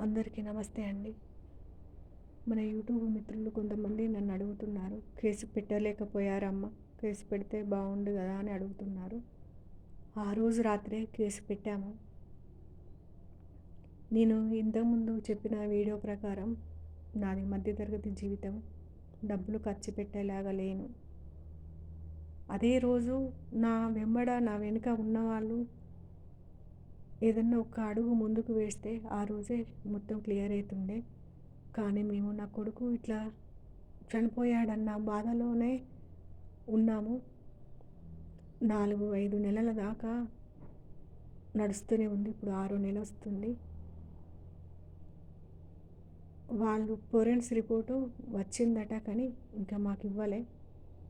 అందరికీ నమస్తే అండి. మన యూట్యూబ్ మిత్రులు కొంతమంది నన్ను అడుగుతున్నారు కేసు పెట్టలేకపోయారమ్మ కేసు పెడితే బాగుండు కదా అని అడుగుతున్నారు. ఆ రోజు రాత్రే కేసు పెట్టాము. నేను ఇంతకుముందు చెప్పిన వీడియో ప్రకారం నాది మధ్యతరగతి జీవితం. డబ్బులు ఖర్చు పెట్టేలాగా లేను. అదే రోజు నా వెంబడ నా వెనుక ఉన్నవాళ్ళు ఏదన్నా ఒక అడుగు ముందుకు వేస్తే ఆ రోజే మొత్తం క్లియర్ అవుతుండే కానీ మేము నా కొడుకు ఇట్లా చనిపోయాడన్న బాధలోనే ఉన్నాము. నాలుగు ఐదు నెలల దాకా నడుస్తూనే ఉంది. ఇప్పుడు ఆరో నెల వస్తుంది. వాళ్ళు ఫోరెన్స్ రిపోర్టు వచ్చిందట కానీ ఇంకా మాకు ఇవ్వలే.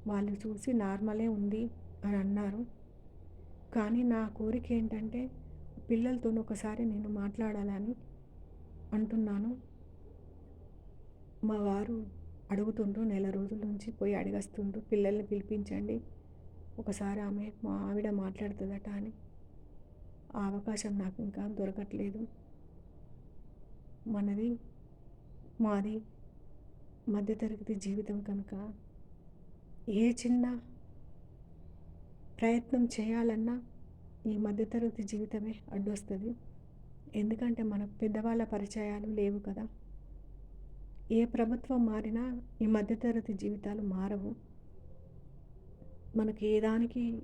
వాళ్ళు చూసి నార్మలే ఉంది అని అన్నారు. కానీ నా కోరిక ఏంటంటే పిల్లలతో ఒకసారి నేను మాట్లాడాలని అంటున్నాను. మా వారు అడుగుతుండ్రు నెల రోజుల నుంచి పోయి అడిగస్తుండ్రు పిల్లల్ని పిలిపించండి ఒకసారి ఆమె మా ఆవిడ మాట్లాడుతుందట అని. ఆ అవకాశం నాకు ఇంకా దొరకట్లేదు. మనది మాది మధ్యతరగతి జీవితం కనుక ఏ చిన్న ప్రయత్నం చేయాలన్నా ఈ మధ్యతరగతి జీవితమే అడ్డొస్తుంది. ఎందుకంటే మన పెద్దవాళ్ళ పరిచయాలు లేవు కదా. ఏ ప్రభుత్వం మారినా ఈ మధ్యతరగతి జీవితాలు మారవు. మనకి ఏ దానికి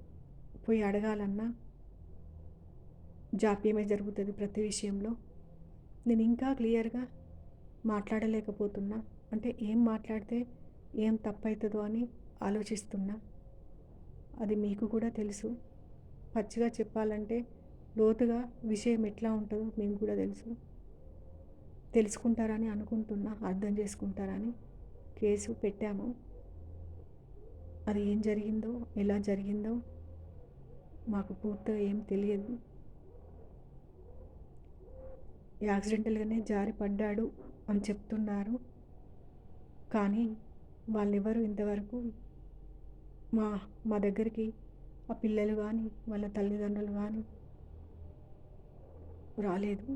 పోయి అడగాలన్నా జాప్యమే జరుగుతుంది ప్రతి విషయంలో. నేను ఇంకా క్లియర్గా మాట్లాడలేకపోతున్నా. అంటే ఏం మాట్లాడితే ఏం తప్పవుతుందో అని ఆలోచిస్తున్నా. అది మీకు కూడా తెలుసు. పచ్చిగా చెప్పాలంటే లోతుగా విషయం ఎట్లా ఉంటుందో మేము కూడా తెలుసు. తెలుసుకుంటారని అనుకుంటున్నా అర్థం చేసుకుంటారని కేసు పెట్టాము. అది ఏం జరిగిందో ఎలా జరిగిందో మాకు పూర్తిగా ఏం తెలియదు. యాక్సిడెంటల్గానే జారి పడ్డాడు అని చెప్తున్నారు. కానీ వాళ్ళెవరు ఇంతవరకు మా మా దగ్గరికి ఆ పిల్లలు కానీ వాళ్ళ తల్లిదండ్రులు కానీ రాలేదు.